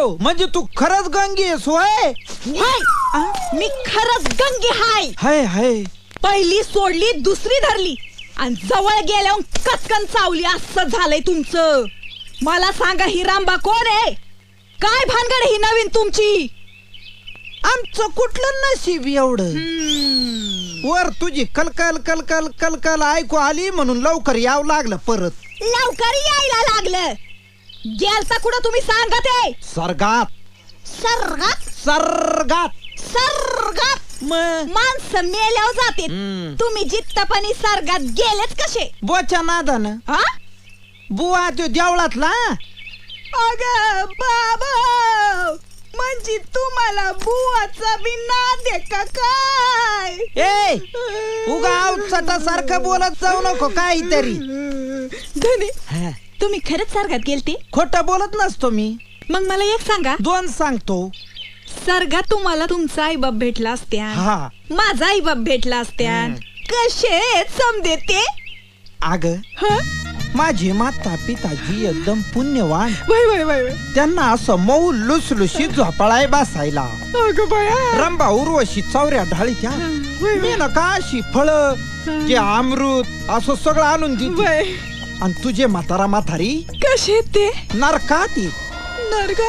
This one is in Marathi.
हो म्हणजे तू खरंच गंगी आहेस होय? हाय. मी खरंच गंगे हाय. हाय हाय. पहिली सोडली दुसरी धरली. आणि जवळ गेल्यावर कचकन चावली असं झालंय तुमचं. मला सांगा ही रांबा कोण आहे? काय भानगड ही नवीन तुमची? आमचं कुठलं नशीब एवढं? वर तुझी कलकल कलकल कलकल ऐकू आली म्हणून लवकर यावं लागलं परत. लवकर यायला लागलं. गेलता कुठं तुम्ही सांगा ते सर्गात सर्गात सर्गात सर्गात मग? माणसं मेल्यावर जाते हम्म. तुम्ही जित्तपणी सर्गात गेलेच कसे? बोच्या नादानं हा बुवा तो देवळातला? अग बाबा. म्हणजे तुम्हाला बुवाचा बी नाद आहे का काय? ए उगा सारखं बोलत जाऊ नको काहीतरी. धनी हा, तुम्ही खरंच सर्गात गेलते? खोटं बोलत नसतो मी. मग मला एक सांगा. दोन सांगतो. सर्गात तुम्हाला तुमचा आईबाप भेटला असत्या. हा. माझा आईबाप भेटला असत्या. कसे समजे ते अग माझे माता पिताजी एकदम पुण्यवान. वय वय वय वय. त्यांना असं मऊ लुसलुशीत झोपाळाय बसायला. अगं बाया. रंबा उर्वशी चौऱ्या ढाळीच्या वय मी ना का अशी फळ जे अमृत असं सगळं आणून दे वय. आणि तुझे म्हातारा म्हातारी कसे ते? नरकात नरगात